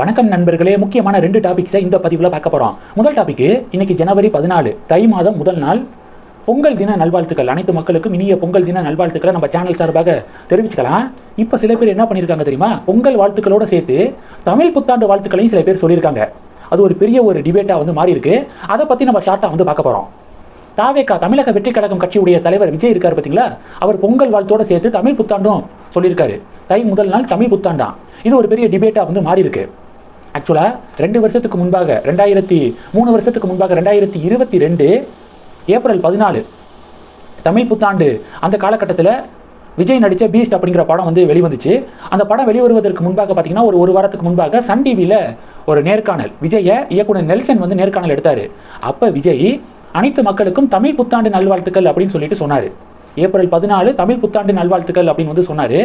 வணக்கம் நண்பர்களே முக்கியமான ரெண்டு டாபிக்ஸை இந்த பதிவில் பார்க்க போகிறோம் முதல் டாபிக் இன்னைக்கு ஜனவரி பதினாலு தை மாதம் முதல் நாள் பொங்கல் தின நல்வாழ்த்துக்கள். அனைத்து மக்களுக்கும் இனிய பொங்கல் தின நல்வாழ்த்துக்களை நம்ம சேனல் சார்பாக தெரிவிச்சுக்கலாம். இப்போ சில பேர் என்ன பண்ணியிருக்காங்க தெரியுமா? பொங்கல் வாழ்த்துக்களோட சேர்த்து தமிழ் புத்தாண்டு வாழ்த்துக்களையும் சில பேர் சொல்லியிருக்காங்க. அது ஒரு பெரிய ஒரு டிபேட்டாக வந்து மாறி இருக்கு அதை பற்றி நம்ம ஷார்ட்டாக வந்து பார்க்க போகிறோம் தாவேக்கா தமிழக வெற்றி கழகம் கட்சியுடைய தலைவர் விஜய் இருக்கார் பார்த்தீங்களா அவர் பொங்கல் வாழ்த்தோட சேர்த்து தமிழ் புத்தாண்டும் சொல்லியிருக்காரு. தை முதல் நாள் தமிழ் புத்தாண்டாம் இது ஒரு பெரிய டிபேட்டாக வந்து மாறி இருக்கு ஆக்சுவலாக ரெண்டு வருஷத்துக்கு முன்பாக ரெண்டாயிரத்தி மூணு வருஷத்துக்கு முன்பாக ரெண்டாயிரத்தி இருபத்தி ரெண்டு ஏப்ரல் பதினாலு தமிழ் புத்தாண்டு அந்த காலகட்டத்தில் விஜய் நடித்த பீஸ்ட் அப்படிங்கிற படம் வந்து வெளிவந்துச்சு. அந்த படம் வெளிவருவதற்கு முன்பாக பார்த்தீங்கன்னா ஒரு ஒரு வாரத்துக்கு முன்பாக சன் டிவியில் ஒரு நேர்காணல் விஜயை இயக்குனர் நெல்சன் வந்து நேர்காணல் எடுத்தார். அப்போ விஜய் அனைத்து மக்களுக்கும் தமிழ் புத்தாண்டு நல்வாழ்த்துக்கள் அப்படின்னு சொல்லிட்டு சொன்னார். ஏப்ரல் பதினாலு தமிழ் புத்தாண்டு நல்வாழ்த்துக்கள் அப்படின்னு வந்து சொன்னார்.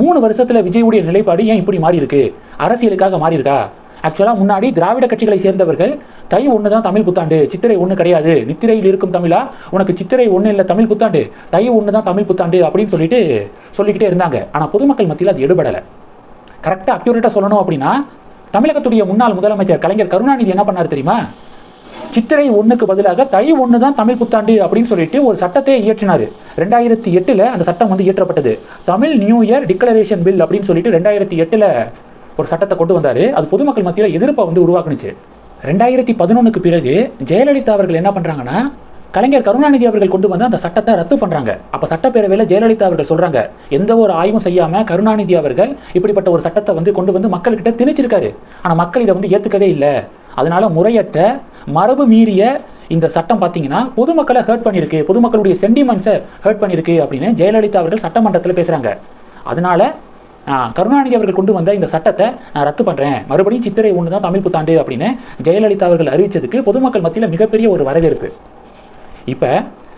மூணு வருஷத்தில் விஜயுடைய நிலைப்பாடு ஏன் இப்படி மாறி இருக்கு அரசியலுக்காக மாறி இருக்கா ஆக்சுவலாக முன்னாடி திராவிட கட்சிகளை சேர்ந்தவர்கள் தை ஒன்று தான் தமிழ் புத்தாண்டு சித்திரை ஒன்று கிடையாது. நித்திரையில் இருக்கும் தமிழா? உனக்கு சித்திரை ஒன்று இல்லை தமிழ் புத்தாண்டு. தை ஒன்று தான் தமிழ் புத்தாண்டு அப்படின்னு சொல்லிட்டு சொல்லிக்கிட்டே இருந்தாங்க. ஆனால் பொதுமக்கள் மத்தியில் அது எடுபடலை. கரெக்டாக அக்யூரேட்டாக சொல்லணும் அப்படின்னா தமிழகத்துடைய முன்னாள் முதலமைச்சர் கலைஞர் கருணாநிதி என்ன பண்ணார் தெரியுமா? சித்திரை ஒன்றுக்கு பதிலாக தை ஒன்று தான் தமிழ் புத்தாண்டு அப்படின்னு சொல்லிட்டு ஒரு சட்டத்தை இயற்றினார். ரெண்டாயிரத்தி எட்டில் அந்த சட்டம் வந்து இயற்றப்பட்டது. Tamil new year declaration bill அப்படின்னு சொல்லிட்டு ரெண்டாயிரத்தி எட்டில் ஒரு சட்டத்தை கொண்டு வந்தார். அது பொதுமக்கள் மத்தியில் எதிர்ப்பை வந்து உருவாக்குனுச்சு. ரெண்டாயிரத்தி பதினொன்றுக்கு பிறகு ஜெயலலிதா அவர்கள் என்ன பண்ணுறாங்கன்னா கலைஞர் கருணாநிதி அவர்கள் கொண்டு வந்து அந்த சட்டத்தை ரத்து பண்ணுறாங்க அப்போ சட்டப்பேரவையில் ஜெயலலிதா அவர்கள் சொல்கிறாங்க எந்த ஒரு ஆய்வும் செய்யாமல் கருணாநிதி அவர்கள் இப்படிப்பட்ட ஒரு சட்டத்தை வந்து கொண்டு வந்து மக்கள்கிட்ட திணிச்சிருக்காரு. ஆனால் மக்கள் இதை வந்து ஏற்றுக்கவே இல்லை. அதனால முறையற்ற மரபு மீறிய இந்த சட்டம் பார்த்தீங்கன்னா பொதுமக்களை ஹர்ட் பண்ணியிருக்கு. பொதுமக்களுடைய சென்டிமெண்ட்ஸை ஹர்ட் பண்ணியிருக்கு அப்படின்னு ஜெயலலிதா அவர்கள் சட்டமன்றத்தில் பேசுகிறாங்க அதனால கருணாநிதி அவர்கள் கொண்டு வந்த இந்த சட்டத்தை நான் ரத்து பண்ணுறேன் மறுபடியும் சித்திரை ஒன்று தான் தமிழ் புத்தாண்டு அப்படின்னு ஜெயலலிதா அவர்கள் அறிவிச்சதுக்கு பொதுமக்கள் மத்தியில் மிகப்பெரிய ஒரு வரவேற்பு. இப்போ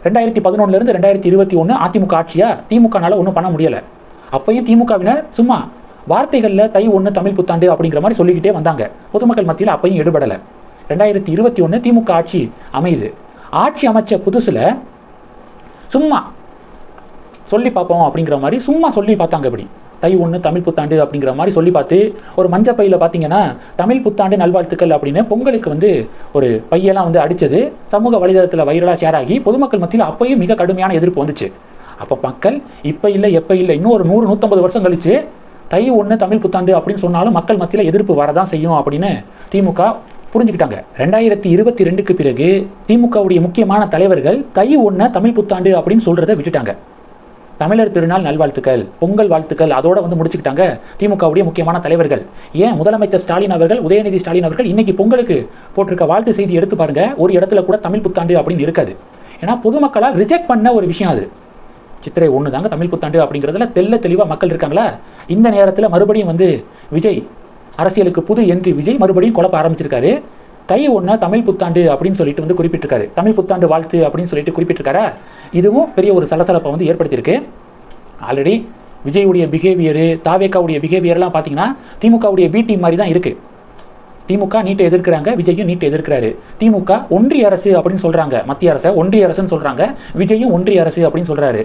ரெண்டாயிரத்தி பதினொன்றுலேருந்து ரெண்டாயிரத்தி இருபத்தி ஒன்று அதிமுக ஆட்சியா? திமுகனால ஒன்றும் பண்ண முடியலை. அப்பையும் திமுகவினர் சும்மா வார்த்தைகளில் தை ஒன்று தமிழ் புத்தாண்டு அப்படிங்கிற மாதிரி சொல்லிக்கிட்டே வந்தாங்க. பொதுமக்கள் மத்தியில் அப்பையும் ஈடுபடலை. ரெண்டாயிரத்தி இருபத்தி ஒன்று திமுக ஆட்சி அமையுது. ஆட்சி அமைச்ச புதுசில் சும்மா சொல்லி பார்ப்போம் அப்படிங்கிற மாதிரி சும்மா சொல்லி பார்த்தாங்க இப்படி. தை ஒன்று தமிழ் புத்தாண்டு அப்படிங்கிற மாதிரி சொல்லி பார்த்து ஒரு மஞ்ச பையில் பார்த்தீங்கன்னா தமிழ் புத்தாண்டு நல்வாழ்த்துக்கள் அப்படின்னு பொங்கலுக்கு வந்து ஒரு பையெல்லாம் வந்து அடித்தது சமூக வலைதளத்தில் வைரலாக ஷேர் ஆகி பொதுமக்கள் மத்தியில் அப்போயும் மிக கடுமையான எதிர்ப்பு வந்துச்சு. அப்போ மக்கள் இப்போ இல்லை எப்போ இல்லை இன்னும் ஒரு நூறு நூற்றம்பது வருஷம் கழிச்சு தை ஒன்று தமிழ் புத்தாண்டு அப்படின்னு சொன்னாலும் மக்கள் மத்தியில் எதிர்ப்பு வரதான் செய்யும் அப்படின்னு திமுக புரிஞ்சுக்கிட்டாங்க. ரெண்டாயிரத்தி இருபத்தி ரெண்டுக்கு பிறகு திமுகவுடைய முக்கியமான தலைவர்கள் தை ஒன்று தமிழ் புத்தாண்டு அப்படின்னு சொல்கிறத விட்டுட்டாங்க. தமிழர் திருநாள் நல்வாழ்த்துக்கள். பொங்கல் வாழ்த்துக்கள். அதோட வந்து முடிச்சுக்கிட்டாங்க திமுகவுடைய முக்கியமான தலைவர்கள். ஏன்? முதலமைச்சர் ஸ்டாலின் அவர்கள் உதயநிதி ஸ்டாலின் அவர்கள் இன்னைக்கு பொங்கலுக்கு போட்டிருக்க வாழ்த்து செய்தி எடுத்து பாருங்க. ஒரு இடத்துல கூட தமிழ் புத்தாண்டு அப்படின்னு இருக்காது. ஏன்னா பொதுமக்களால் ரிஜெக்ட் பண்ண ஒரு விஷயம் அது. சித்திரை ஒன்று தாங்க தமிழ் புத்தாண்டு அப்படிங்கிறதுல தெல்ல தெளிவாக மக்கள் இருக்காங்களா? இந்த நேரத்தில் மறுபடியும் வந்து விஜய் அரசியலுக்கு புது என்ட்ரி விஜய் மறுபடியும் குழப்ப ஆரம்பிச்சிருக்காரு. தை ஒன்றா தமிழ் புத்தாண்டு அப்படின்னு சொல்லிட்டு வந்து குறிப்பிட்டிருக்காரு. தமிழ் புத்தாண்டு வாழ்த்து அப்படின்னு சொல்லிட்டு குறிப்பிட்டிருக்காரா? இதுவும் பெரிய ஒரு சலசலப்பை வந்து ஏற்படுத்தியிருக்கு. ஆல்ரெடி விஜயுடைய பிஹேவியரு தாவேக்காவுடைய பிஹேவியர்லாம் பார்த்தீங்கன்னா திமுகவுடைய பி டீம் மாதிரி தான் இருக்குது திமுக நீட்டை எதிர்க்கிறாங்க விஜயும் நீட்டை எதிர்க்கிறாரு. திமுக ஒன்றிய அரசு அப்படின்னு சொல்கிறாங்க மத்திய அரசை ஒன்றிய அரசுன்னு சொல்கிறாங்க விஜயும் ஒன்றிய அரசு அப்படின்னு சொல்கிறாரு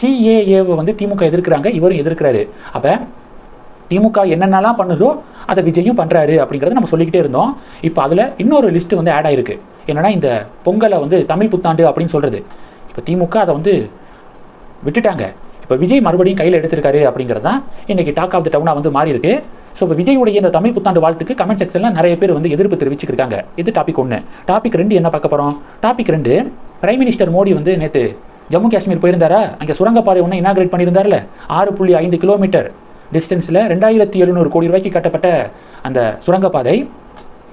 சிஏஏவை வந்து திமுக எதிர்க்கிறாங்க இவரும் எதிர்க்கிறாரு. அப்போ திமுக என்னென்னலாம் பண்ணுதோ அதை விஜயும் பண்ணுறாரு அப்படிங்கறத நம்ம சொல்லிக்கிட்டே இருந்தோம். இப்போ அதில் இன்னொரு லிஸ்ட்டு வந்து ஆட் ஆயிருக்கு. என்னன்னா இந்த பொங்கலை வந்து தமிழ் புத்தாண்டு அப்படின்னு சொல்கிறது இப்போ திமுக அதை வந்து விட்டுட்டாங்க. இப்போ விஜய் மறுபடியும் கையில் எடுத்திருக்காரு அப்படிங்கிறது தான் இன்னைக்கு டாக் ஆஃப் த டவுனாக வந்து மாறி இருக்கு ஸோ இப்போ விஜயுடைய இந்த தமிழ் புத்தாண்டு வாழ்த்துக்கு கமெண்ட் செக்ஷனில் நிறைய பேர் வந்து எதிர்ப்பு தெரிவிச்சிருக்காங்க இது டாபிக் ஒன்று டாபிக் ரெண்டு என்ன பார்க்க போகிறோம் டாபிக் ரெண்டு பிரைம் மினிஸ்டர் மோடி வந்து நேற்று ஜம்மு காஷ்மீர் போயிருந்தாரா? அங்கே சுரங்கப்பாதை ஒன்று இனாகிரேட் பண்ணியிருந்தார்ல? ஆறு புள்ளி ஐந்து கிலோமீட்டர் டிஸ்டன்ஸில் ரெண்டாயிரத்தி எழுநூறு கோடி ரூபாய்க்கு கட்டப்பட்ட அந்த சுரங்கப்பாதை.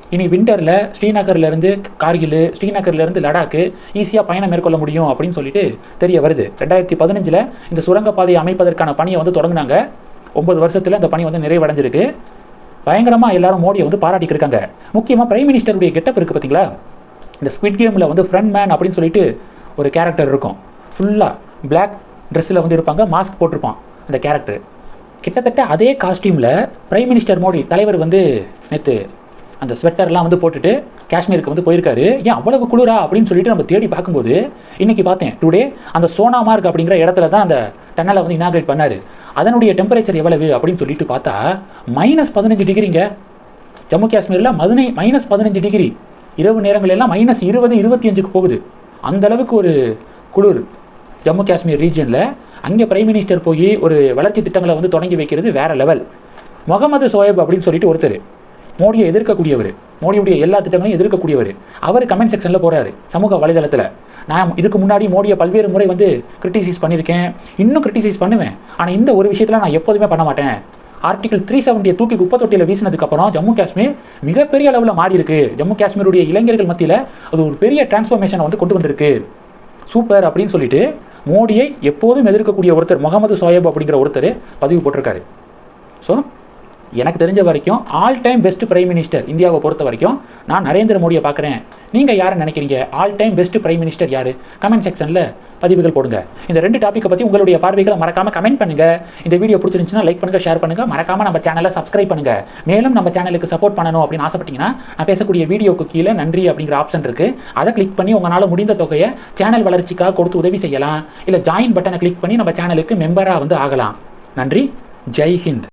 இனி விண்டரில் ஸ்ரீநகர்லேருந்து கார்கில் ஸ்ரீநகர்லேருந்து லடாக்கு ஈஸியாக பயணம் மேற்கொள்ள முடியும் அப்படின்னு சொல்லிட்டு தெரிய வருது. ரெண்டாயிரத்தி பதினஞ்சில் இந்த சுரங்கப்பாதையை அமைப்பதற்கான பணியை வந்து தொடங்கினாங்க. ஒன்பது வருஷத்தில் அந்த பணி வந்து நிறைவடைஞ்சிருக்கு. பயங்கரமாக எல்லாரும் மோடியை வந்து பாராட்டிட்டு இருக்காங்க. முக்கியமாக பிரைம் மினிஸ்டருடைய கெட்டப் இருக்குது பார்த்தீங்களா இந்த ஸ்குவிட் கேமில் வந்து ஃப்ரண்ட் மேன் அப்படின்னு சொல்லிட்டு ஒரு கேரக்டர் இருக்கும். ஃபுல்லாக பிளாக் ட்ரெஸ்ஸில் வந்து இருப்பாங்க மாஸ்க் போட்டிருப்பான் அந்த கேரக்டர் கிட்டத்தட்ட அதே காஸ்டியூமில் பிரைம் மினிஸ்டர் மோடி தலைவர் வந்து நேற்று அந்த ஸ்வெட்டர்லாம் வந்து போட்டுட்டு காஷ்மீருக்கு வந்து போயிருக்காரு. ஏன் அவ்வளவு குளிரா அப்படின்னு சொல்லிட்டு நம்ம தேடி பார்க்கும்போது இன்னைக்கு பார்த்தேன். டுடே அந்த சோனாமார்க் அப்படிங்கிற இடத்துல தான் அந்த டன்னலை வந்து இனாகிரேட் பண்ணார். அதனுடைய டெம்பரேச்சர் எவ்வளவு அப்படின்னு சொல்லிட்டு பார்த்தா மைனஸ் பதினஞ்சு டிகிரிங்க ஜம்மு காஷ்மீரில் மதுனை மைனஸ் பதினஞ்சு டிகிரி இரவு நேரங்கள் எல்லாம் மைனஸ் இருபது இருபத்தி அஞ்சுக்கு போகுது. அந்த அளவுக்கு ஒரு குளிர் ஜம்மு காஷ்மீர் ரீஜனில் அங்கே பிரைம் மினிஸ்டர் போய் ஒரு வளர்ச்சி திட்டங்களை வந்து தொடங்கி வைக்கிறது வேறு லெவல் முகமது சோயப் அப்படின்னு சொல்லிட்டு ஒருத்தர். மோடியை எதிர்க்கக்கூடியவர். மோடியுடைய எல்லா திட்டங்களையும் எதிர்க்கக்கூடியவர். அவர் கமெண்ட் செக்ஷனில் போகிறாரு சமூக வலைதளத்தில். நான் இதுக்கு முன்னாடி மோடியை பல்வேறு முறை வந்து கிரிட்டிசைஸ் பண்ணியிருக்கேன். இன்னும் கிரிட்டிசைஸ் பண்ணுவேன். ஆனால் இந்த ஒரு விஷயத்தில் நான் எப்போதுமே பண்ண மாட்டேன். ஆர்டிகல் த்ரீ செவன்டியை தூக்கி குப்பத்தொட்டியில் வீசினதுக்கப்புறம் ஜம்மு காஷ்மீர் மிகப்பெரிய அளவில் மாறி இருக்கு ஜம்மு காஷ்மீருடைய இளைஞர்கள் மத்தியில் அது ஒரு பெரிய டிரான்ஸ்ஃபர்மேஷனை வந்து கொண்டு வந்திருக்கு. சூப்பர் அப்படின்னு சொல்லிட்டு மோடியை எப்போதும் எதிர்க்கக்கூடிய ஒருத்தர் முகமது சோயப் அப்படிங்கிற ஒருத்தர் பதிவு போட்டிருக்காரு. ஸோ எனக்கு தெரிஞ்ச வரைக்கும் all time best prime minister இந்தியாவை பொறுத்த வரைக்கும் நான் நரேந்திர மோடியை பார்க்குறேன். நீங்கள் யாரை நினைக்கிறீங்க? All time best prime minister யார்? கமெண்ட் செக்ஷனில் பதிவுகள் போடுங்க. இந்த ரெண்டு டாப்பிக்கை பற்றி உங்களுடைய பார்வைகளை மறக்காமல் கமெண்ட் பண்ணுங்கள் இந்த வீடியோ பிடிச்சிருந்துச்சுன்னா லைக் பண்ணுங்கள் ஷேர் பண்ணுங்கள் மறக்காமல் நம்ம சேனலை சப்ஸ்கிரைப் பண்ணுங்கள் மேலும் நம்ம சேனலுக்கு சப்போர்ட் பண்ணணும் அப்படின்னு ஆசைப்பட்டீங்கன்னா நான் பேசக்கூடிய வீடியோக்கு கீழே நன்றி அப்படிங்கிற ஆப்ஷன் இருக்குது அதை கிளிக் பண்ணி உங்களால் முடிந்த தொகையை சேனல் வளர்ச்சிக்காக கொடுத்து உதவி செய்யலாம். இல்லை ஜாயின் பட்டனை கிளிக் பண்ணி நம்ம சேனலுக்கு மெம்பராக வந்து ஆகலாம். நன்றி. ஜெய் ஹிந்த்.